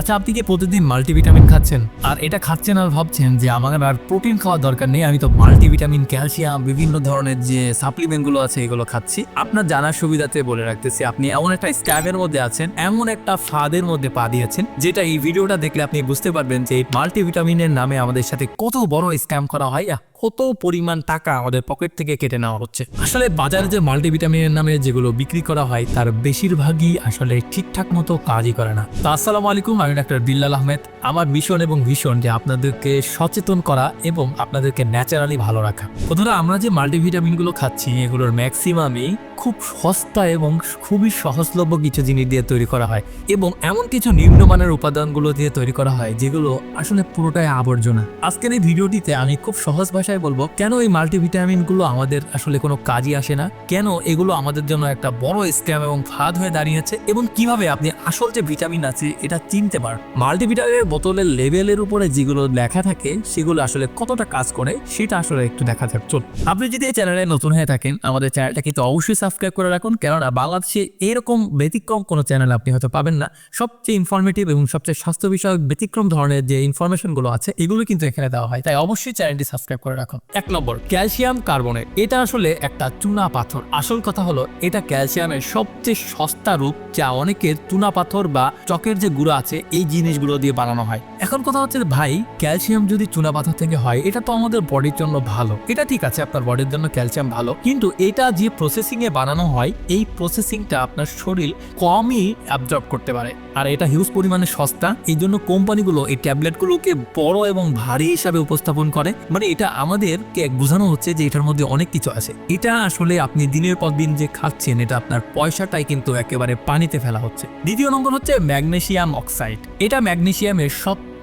আচ্ছা আপনি কি প্রতিদিন মাল্টিভিটামিন খাচ্ছেন? আর এটা খাচ্ছেন আর ভাবছেন যে আমার আর প্রোটিন খাওয়ার দরকার নেই, আমি তো মাল্টিভিটামিন, ক্যালসিয়াম, বিভিন্ন ধরনের যে সাপ্লিমেন্টগুলো আছে এগুলো খাচ্ছি। আপনার জানার সুবিধাতে বলে রাখতেছি, আপনি এমন একটা স্ক্যামের মধ্যে আছেন, এমন একটা ফাঁদের মধ্যে পা দিয়েছেন, যেটা এই ভিডিওটা দেখলে আপনি বুঝতে পারবেন যে মাল্টিভিটামিনের নামে আমাদের সাথে কত বড় স্ক্যাম করা হয়। কত পরিমাণ টাকা আমাদের পকেট থেকে কেটে নেওয়া হচ্ছে। আসলে বাজারে যে মাল্টিভিটামিনের নামে যেগুলো বিক্রি করা হয়, তার বেশিরভাগই আসলে ঠিকঠাক মতো কাজই করে না। তো আসসালামু আলাইকুম, আমি ডাক্তার বিল্লাল আহমেদ। আমার মিশন এবং ভীষণ যে আপনাদেরকে সচেতন করা এবং আপনাদেরকে ন্যাচারালি ভালো রাখা। বন্ধুরা, আমরা যে মাল্টিভিটামিনগুলো খাচ্ছি, এগুলোর ম্যাক্সিমামই খুব সস্তা এবং খুবই সহজলভ্য কিছু জিনিস দিয়ে তৈরি করা হয় এবং এমন কিছু নিম্নমানের উপাদানগুলো দিয়ে তৈরি করা হয়, যেগুলো আসলে পুরোটাই আবর্জনা। আজকের এই ভিডিওটিতে আমি খুব সহজ ভাষায় বলব, কেন এই মাল্টিভিটামিনগুলো আমাদের আসলে কোনো কাজই আসে না? কেন এগুলো আমাদের জন্য একটা বড় স্ক্যাম এবং ফাঁদ হয়ে দাঁড়িয়েছে? এবং কীভাবে আপনি আসল যে ভিটামিন আছে, এটা চিনতে পারেন মাল্টিভিটামিনের বোতলের লেভেলের উপরে যেগুলো লেখা থাকে, সেগুলো আসলে কতটা কাজ করে, সেটা আসলে একটু দেখা যাক। চল আপনি যদি এই চ্যানেলে নতুন হয়ে থাকেন, আমাদের চ্যানেলটা কিন্তু অবশ্যই সাবস্ক্রাইব করে রাখুন। কেননা বাংলাদেশে এরকম ব্যতিক্রম কোনো চ্যানেল আপনি হয়তো পাবেন না। সবচেয়ে ইনফরমেটিভ এবং সবচেয়ে স্বাস্থ্য বিষয়ক ব্যতিক্রম ধরনের যে ইনফরমেশনগুলো আছে, এগুলো কিন্তু এখানে দেওয়া হয়। তাই অবশ্যই চ্যানেলটি সাবস্ক্রাইব করে রাখুন। এক নম্বর, ক্যালসিয়াম কার্বনেট এটা আসলে একটা চুনা পাথর। আসল কথা হলো, এটা ক্যালসিয়ামের সবচেয়ে সস্তা রূপ যা অনেকের চুনা পাথর বা চকের যে গুঁড়ো আছে, এই জিনিসগুলো দিয়ে বানানো হয়। এখন কথা হচ্ছে, ভাই, ক্যালসিয়াম যদি চুনা পাথর থেকে হয়, এটা তো আমাদের বডির জন্য ভালো। এটা ঠিক আছে, আপনার বডির জন্য ক্যালসিয়াম ভালো। কিন্তু এটা যে প্রসেসিং এ বানানো হয়, এই প্রসেসিংটা আপনার শরীর কমই অ্যাবজর্ব করতে পারে। আর এটা হিউজ পরিমাণে সস্তা। এই জন্য কোম্পানিগুলো এই ট্যাবলেটগুলোকে বড় এবং ভারী হিসাবে উপস্থাপন করে। মানে এটা আমাদেরকে বোঝানো হচ্ছে যে এটার মধ্যে অনেক কিছু আছে। এটা আসলে আপনি দিনের পর দিন যে খাচ্ছেন, এটা আপনার পয়সাটাই কিন্তু একেবারে পানিতে ফেলা হচ্ছে। দ্বিতীয় নম্বর হচ্ছে ম্যাগনেশিয়াম অক্সাইড। এটা ম্যাগনেসিয়ামের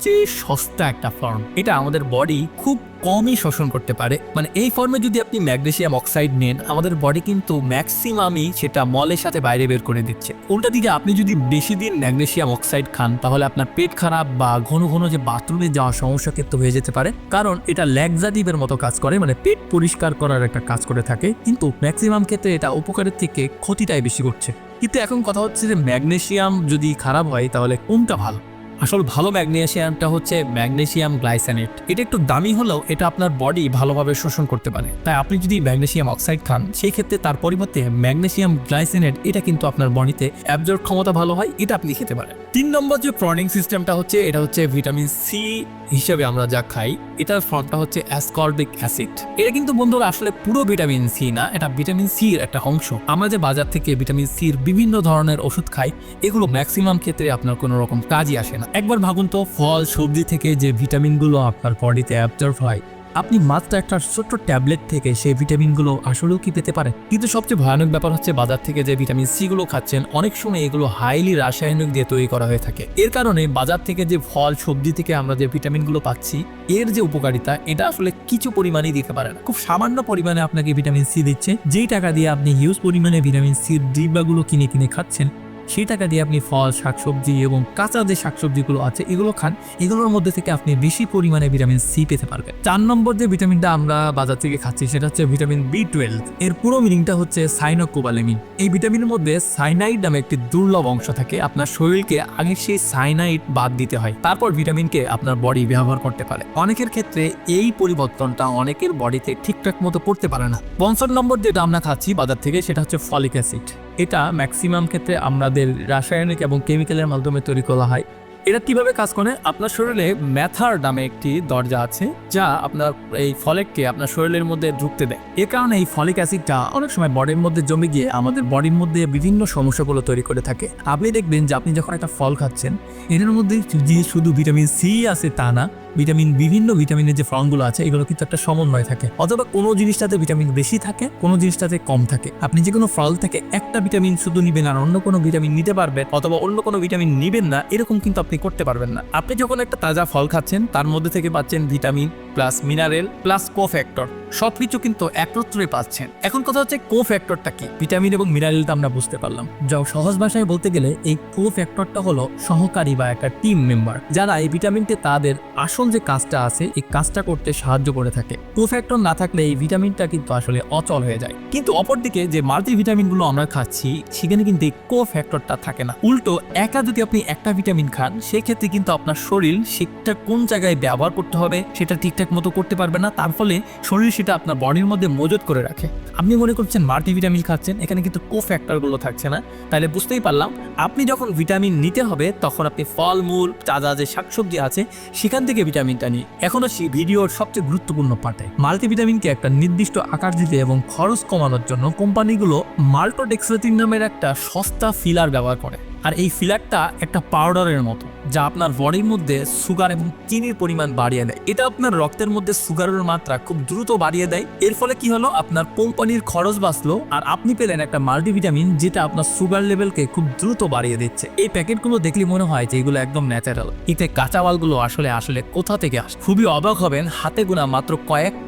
সবচেয়ে সস্তা একটা ফর্ম এটা আমাদের বডি খুব কমই শোষণ করতে পারে। মানে এই ফর্মে যদি আপনি ম্যাগনেশিয়াম অক্সাইড নেন, আমাদের বডি কিন্তু ম্যাক্সিমামই সেটা মলের সাথে বাইরে বের করে দিচ্ছে। উল্টা দিকে আপনি যদি বেশি দিন ম্যাগনেশিয়াম অক্সাইড খান, তাহলে আপনার পেট খারাপ বা ঘন ঘন যে বাথরুমে যাওয়ার সমস্যা কিন্তু হয়ে যেতে পারে। কারণ এটা ল্যাগজাটিভের মতো কাজ করে মানে পেট পরিষ্কার করার একটা কাজ করে থাকে। কিন্তু ম্যাক্সিমাম ক্ষেত্রে এটা উপকারের থেকে ক্ষতিটাই বেশি করছে। কিন্তু এখন কথা হচ্ছে যে ম্যাগনেশিয়াম যদি খারাপ হয়, তাহলে কোনটা ভালো? আসল ভালো ম্যাগনেশিয়ামটা হচ্ছে ম্যাগনেশিয়াম গ্লাইসানেট। এটা একটু দামি হলেও এটা আপনার বডি ভালোভাবে শোষণ করতে পারে। তাই আপনি যদি ম্যাগনেশিয়াম অক্সাইড খান, সেই ক্ষেত্রে তার পরিবর্তে ম্যাগনেশিয়াম গ্লাইসেনেট, এটা কিন্তু আপনার বডিতে অ্যাবজর্ব ক্ষমতা ভালো হয়, এটা আপনি খেতে পারেন। তিন নম্বর যে প্রনিং সিস্টেমটা হচ্ছে, এটা হচ্ছে ভিটামিন সি হিসেবে আমরা যা খাই, এটার ফর্মটা হচ্ছে অ্যাসকর্বিক অ্যাসিড। এটা কিন্তু বন্ধুরা আসলে পুরো ভিটামিন সি না, এটা ভিটামিন সির একটা অংশ। আমরা যে বাজার থেকে ভিটামিন সির বিভিন্ন ধরনের ওষুধ খাই, এগুলো ম্যাক্সিমাম ক্ষেত্রে আপনার কোনো রকম কাজই আসে না। একবার ভাবুন তো, ফল, সবজি থেকে যে ভিটামিনগুলো আপনার বডিতে অ্যাবজর্ভ হয়, আপনি মাত্র একটা ছোট্ট ট্যাবলেট থেকে সেই ভিটামিনগুলো আসলেও কি পেতে পারেন? কিন্তু সবচেয়ে ভয়ানক ব্যাপার হচ্ছে বাজার থেকে যে ভিটামিন সি গুলো খাচ্ছেন, অনেক সময় এগুলো হাইলি রাসায়নিক দিয়ে তৈরি করা হয়ে থাকে। এর কারণে বাজার থেকে যে ফল, সবজি থেকে আমরা যে ভিটামিনগুলো পাচ্ছি, এর যে উপকারিতা, এটা আসলে কিছু পরিমাণেই দিতে পারে না। খুব সামান্য পরিমাণে আপনাকে ভিটামিন সি দিচ্ছে, যেই টাকা দিয়ে আপনি হিউজ পরিমাণে ভিটামিন সির ডিব্বাগুলো কিনে কিনে খাচ্ছেন সেই টাকা দিয়ে আপনি ফল, শাকসবজি এবং কাঁচা যে শাকসবজিগুলো আছে, এগুলো খান। এগুলোর মধ্যে থেকে আপনি বেশি পরিমাণে ভিটামিন সি পেতে পারবেন। চার নম্বর যে ভিটামিনটা আমরা বাজার থেকে খাচ্ছি, সেটা হচ্ছে ভিটামিন বি টুয়েলভ এর পুরো মিনিংটা হচ্ছে সাইনোকোবালেমিন এই ভিটামিনের মধ্যে সাইনাইড নামে একটি দুর্লভ অংশ থাকে। আপনার শরীরকে আগে সেই সাইনাইড বাদ দিতে হয়। তারপর ভিটামিনকে আপনার বডি ব্যবহার করতে পারে। অনেকের ক্ষেত্রে এই পরিবর্তনটা অনেকের বডিতে ঠিকঠাক মতো করতে পারে না। পঞ্চম নম্বর যেটা আমরা খাচ্ছি বাজার থেকে, সেটা হচ্ছে ফলিক অ্যাসিড। এটা ম্যাক্সিমাম ক্ষেত্রে আমাদের রাসায়নিক এবং কেমিক্যালের মাধ্যমে তৈরি করা হয়। এটা কীভাবে কাজ করে? আপনার শরীরে ম্যাথার নামে একটি দরজা আছে, যা আপনার এই ফলেককে আপনার শরীরের মধ্যে ঢুকতে দেয়। এ কারণে এই ফলিক অ্যাসিডটা অনেক সময় বডির মধ্যে জমে গিয়ে আমাদের বডির মধ্যে বিভিন্ন সমস্যাগুলো তৈরি করে থাকে। আপনি দেখবেন যে আপনি যখন একটা ফল খাচ্ছেন, এটার মধ্যে যে শুধু ভিটামিন সি আছে তা না ভিটামিন, বিভিন্ন ভিটামিনের যে ফর্মগুলো আছে, এগুলো কিন্তু একটা সমন্বয় থাকে। অথবা কোনো জিনিসটাতে ভিটামিন বেশি থাকে, কোনো জিনিসটাতে কম থাকে। আপনি যে কোনো ফল থেকে একটা ভিটামিন শুধু নিবেন আর অন্য কোনো ভিটামিন নিতে পারবেন, অথবা অন্য কোনো ভিটামিন নিবেন না, এরকম কিন্তু আপনি করতে পারবেন না। আপনি যখন একটা তাজা ফল খাচ্ছেন, তার মধ্যে থেকে পাচ্ছেন vitamin plus mineral plus co cofactor. সবকিছু কিন্তু একত্রে পাচ্ছেন। এখন কথা হচ্ছে কোফ্যাক্টরটা কি? ভিটামিন এবং মিনারেলটা আমরা বুঝতে পারলাম। যা সহজ ভাষায় বলতে গেলে এই কোফ্যাক্টরটা হলো সহকারী বা একটা টিম মেম্বার, যারা এই ভিটামিনকে তাদের আসল যে কাজটা আছে, এই কাজটা করতে সাহায্য করে থাকে। কো ফ্যাক্টর না থাকলে এই ভিটামিনটা কিন্তু আসলে অচল হয়ে যায়। কিন্তু অপরদিকে যে মাল্টিভিটামিনগুলো আমরা খাচ্ছি, সেখানে কিন্তু এই কোফ্যাক্টরটা থাকে না। উল্টো, একা যদি আপনি একটা ভিটামিন খান, সেক্ষেত্রে কিন্তু আপনার শরীর সেটা কোন জায়গায় ব্যবহার করতে হবে, সেটা ঠিকঠাক মতো করতে পারবে না, তার ফলে শরীর সেটা আপনার বডির মধ্যে মজুত করে রাখে। আপনি মনে করছেন মাল্টিভিটামিন খাচ্ছেন, এখানে কিন্তু কোফ্যাক্টরগুলো থাকছে না। তাহলে বুঝতেই পারলাম, আপনি যখন ভিটামিন নিতে হবে, তখন আপনি ফলমূল তাজা যে শাকসবজি আছে, সেখান থেকে ভিটামিনটা নিই এখন আসি ভিডিওর সবচেয়ে গুরুত্বপূর্ণ পার্টে মাল্টিভিটামিনকে একটা নির্দিষ্ট আকার দিতে এবং খরচ কমানোর জন্য কোম্পানিগুলো মাল্টোডেক্সোটিন নামের একটা সস্তা ফিলার ব্যবহার করে। আর এই ফিলারটা একটা পাউডারের মতো, যা আপনার বডির মধ্যে সুগার এবং চিনির পরিমাণ বাড়িয়ে দেয়। এটা আপনার রক্তের মধ্যে সুগারের মাত্রা খুব দ্রুত বাড়িয়ে দেয়। এর ফলে কি হলো? আপনার কোম্পানির খরচ বাঁচলো আর আপনি পেলেন একটা মাল্টিভিটামিন, যেটা আপনার সুগার লেভেলকে খুব দ্রুত বাড়িয়ে দিচ্ছে। এই প্যাকেটগুলো দেখলে মনে হয় যে এগুলো একদম ন্যাচারাল। এতে কাঁচামালগুলো আসলে আসলে কোথা থেকে আসে? খুবই অবাক হবেন, হাতে গোনা মাত্র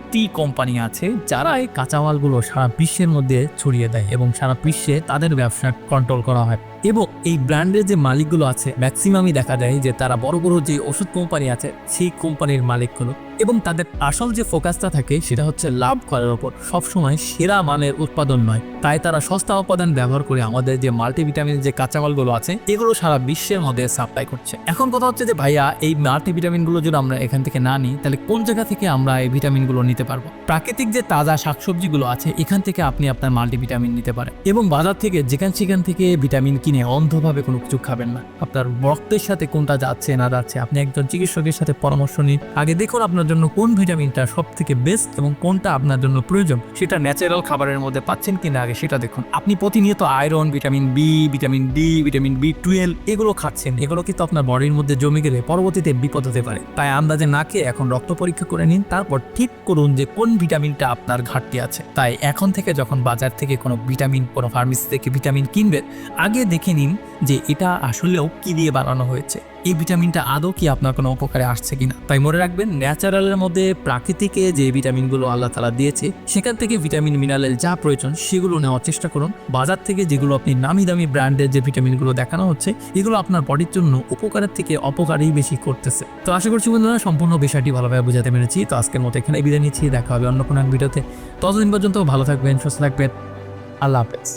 কয়েকটি কোম্পানি আছে যারা এই কাঁচামালগুলো সারা বিশ্বের মধ্যে ছড়িয়ে দেয় এবং সারা বিশ্বে তাদের ব্যবসা কন্ট্রোল করা হয়। এবং এই ব্র্যান্ডের যে মালিকগুলো আছে ম্যাক্সিমামই দেখা যায় যে তারা বড় বড় যে ওষুধ কোম্পানি আছে, সেই কোম্পানির মালিকগুলো এবং তাদের আসল যে ফোকাসটা থাকে সেটা হচ্ছে লাভ করার ওপর। সবসময় সেরা মানের উৎপাদন নয়। তাই তারা সস্তা উপাদান ব্যবহার করে আমাদের যে মাল্টিভিটামিন যে কাঁচামালগুলো আছে, এগুলো সারা বিশ্বের মধ্যে সাপ্লাই করছে। এখন কথা হচ্ছে যে, ভাইয়া, এই মাল্টিভিটামিনগুলো যদি আমরা এখান থেকে না নিই, তাহলে কোন জায়গা থেকে আমরা এই ভিটামিনগুলো নিতে পারব? প্রাকৃতিক যে তাজা শাকসবজিগুলো আছে, এখান থেকে আপনি আপনার মাল্টিভিটামিন নিতে পারেন। এবং বাজার থেকে, যেখান সেখান থেকে ভিটামিন কিনে অন্ধভাবে কোনো কিছু খাবেন না। আপনার রক্তের সাথে কোনটা যাচ্ছে না যাচ্ছে, আপনি একজন চিকিৎসকের সাথে পরামর্শ নিন। আগে দেখুন আপনার জন্য কোন ভিটামিনটা সব থেকে বেস্ট এবং কোনটা আপনার জন্য প্রয়োজন, সেটা ন্যাচারাল খাবারের মধ্যে পাচ্ছেন কিনা আগে সেটা দেখুন। আপনি প্রতিনিয়ত iron vitamin B vitamin D vitamin B twelve এগুলো খাচ্ছেন। এগুলো কিন্তু আপনার বডির মধ্যে জমে গেলে পরবর্তীতে বিপদ হতে পারে। তাই আন্দাজে না খেয়ে এখন রক্ত পরীক্ষা করে নিন, তারপর ঠিক করুন যে কোন ভিটামিনটা আপনার ঘাটতি আছে। তাই এখন থেকে যখন বাজার থেকে কোনো ভিটামিন কোনো ফার্মেসি থেকে ভিটামিন কিনবেন, আগে দেখে নিন যে এটা আসলেও কি দিয়ে বানানো হয়েছে। এই ভিটামিনটা আদৌ কি আপনার কোনো উপকারে আসছে কিনা? তাই মনে রাখবেন, ন্যাচারালের মধ্যে প্রাকৃতিকে যে ভিটামিনগুলো আল্লাহ তালা দিয়েছে, সেখান থেকে ভিটামিন, মিনারেল যা প্রয়োজন সেগুলো নেওয়ার চেষ্টা করুন। বাজার থেকে যেগুলো আপনি নামি দামি ব্র্যান্ডের যে ভিটামিনগুলো দেখানো হচ্ছে, এগুলো আপনার বডির জন্য উপকারের থেকে অপকারই বেশি করতেছে। তো আশা করছি বন্ধুরা, সম্পূর্ণ বিষয়টি ভালোভাবে বুঝাতে পেরেছি। তো আজকের মতো এখানে বিদায় নিচ্ছি। দেখা হবে অন্য কোনো এক ভিডিওতে। ততদিন পর্যন্ত ভালো থাকবেন, সুস্থ থাকবেন। আল্লাহ হাফেজ।